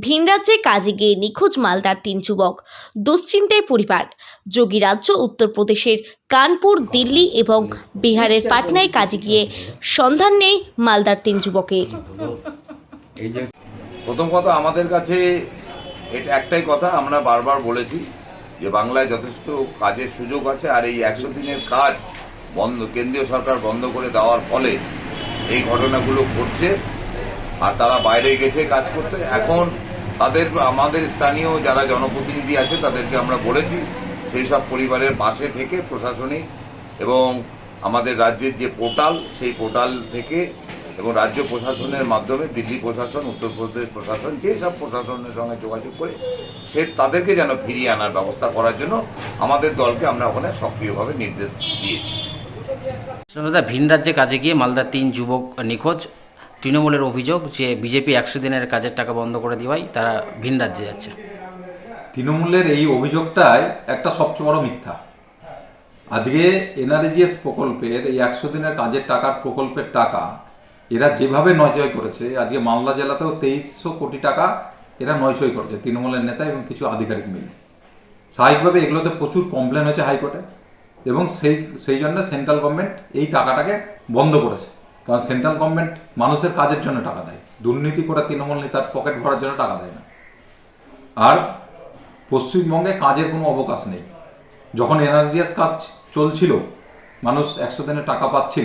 ভিন রাজ্যে কাজে গিয়ে নিখোঁজ মালদার তিন যুবক। দুশ্চিন্তায় পরিবার। যোগী রাজ্য, উত্তরপ্রদেশের কানপুর, দিল্লি এবং বিহারের পাটনায় কাজে গিয়ে সন্ধান নেই মালদার তিন যুবকের প্রথম কথা আমাদের কাছে এটা একটাই কথা, আমরা বারবার বলেছি যে বাংলায় যথেষ্ট কাজের সুযোগ আছে আর এই একশো দিনের কাজ বন্ধ, কেন্দ্রীয় সরকার বন্ধ করে দেওয়ার ফলে এই ঘটনাগুলো ঘটছে। আর তারা বাইরে গেছে কাজ করতে। এখন তাদের, আমাদের স্থানীয় যারা জনপ্রতিনিধি আছে, তাদেরকে আমরা বলেছি, সেই সব পরিবারের পাশে থেকে প্রশাসনিক এবং আমাদের রাজ্যের যে পোর্টাল, সেই পোর্টাল থেকে এবং রাজ্য প্রশাসনের মাধ্যমে দিল্লি প্রশাসন, উত্তরপ্রদেশ প্রশাসন, যে সব প্রশাসনের সঙ্গে যোগাযোগ করে সে তাদেরকে যেন ফিরিয়ে আনার ব্যবস্থা করার জন্য আমাদের দলকে আমরা ওখানে সক্রিয়ভাবে নির্দেশ দিয়েছি। ভিন রাজ্যে কাজে গিয়ে মালদার তিন যুবক নিখোঁজ। তৃণমূলের অভিযোগ যে বিজেপি একশো দিনের কাজের টাকা বন্ধ করে দেওয়ায় তারা ভিন রাজ্যে যাচ্ছে। তৃণমূলের এই অভিযোগটাই একটা সবচেয়ে বড় মিথ্যা। আজকে এনআরজিএস প্রকল্পের এই একশো দিনের কাজের টাকার প্রকল্পের টাকা এরা যেভাবে নয়চয় করেছে, আজকে মালদা জেলাতেও তেইশশো কোটি টাকা এরা নয়চয় করেছে, তৃণমূলের নেতা এবং কিছু আধিকারিক মিলে। স্বাভাবিকভাবে এগুলোতে প্রচুর কমপ্লেন হয়েছে হাইকোর্টে এবং সেই সেই জন্য সেন্ট্রাল গভর্নমেন্ট এই টাকাটাকে বন্ধ করেছে। কারণ সেন্ট্রাল গভর্নমেন্ট মানুষের কাজের জন্য টাকা দেয়। দুর্নীতি করে তৃণমূল নেতার পকেট ভরার জন্য টাকা দেয় না। আর পশ্চিমবঙ্গে কাজের কোনো অবকাশ নেই। যখন এনার্জিয়াস কাজ চলছিল, মানুষ একশো দিনে টাকা পাচ্ছিল,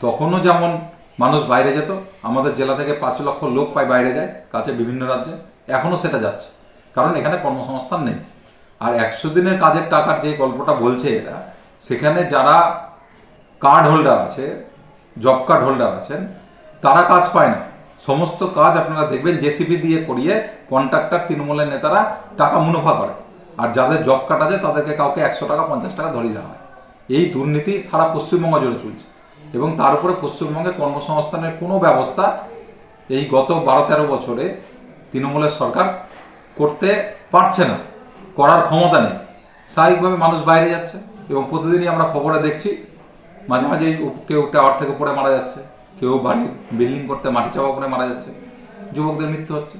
তখনও যেমন মানুষ বাইরে যেত, আমাদের জেলা থেকে পাঁচ লক্ষ লোক পায় বাইরে যায়, কাছে বিভিন্ন রাজ্যে, এখনও সেটা যাচ্ছে। কারণ এখানে কর্মসংস্থান নেই। আর একশো দিনের কাজের টাকার যে গল্পটা বলছে এরা, সেখানে যারা কার্ড হোল্ডার আছে জব কার্ড হোল্ডার আছেন, তারা কাজ পায় না। সমস্ত কাজ আপনারা দেখবেন জেসিবি দিয়ে করিয়ে কন্ট্রাক্টর, তৃণমূলের নেতারা টাকা মুনাফা করে। আর যাদের জব কার্ড আছে তাদেরকে কাউকে একশো টাকা, পঞ্চাশ টাকা ধরিয়ে দেওয়া হয়। এই দুর্নীতি সারা পশ্চিমবঙ্গ জুড়ে চলছে। এবং তার উপরে পশ্চিমবঙ্গে কর্মসংস্থানের কোনো ব্যবস্থা এই গত বারো তেরো বছরে তৃণমূলের সরকার করতে পারছে না, করার ক্ষমতা নেই। স্বাভাবিকভাবে মানুষ বাইরে যাচ্ছে এবং প্রতিদিনই আমরা খবরে দেখছি মাঝে মাঝে কেউ টাওয়ার থেকে পড়ে মারা যাচ্ছে, কেউ বাড়ি বিল্ডিং করতে মাটি চাপা পড়ে মারা যাচ্ছে, যুবকদের মৃত্যু হচ্ছে।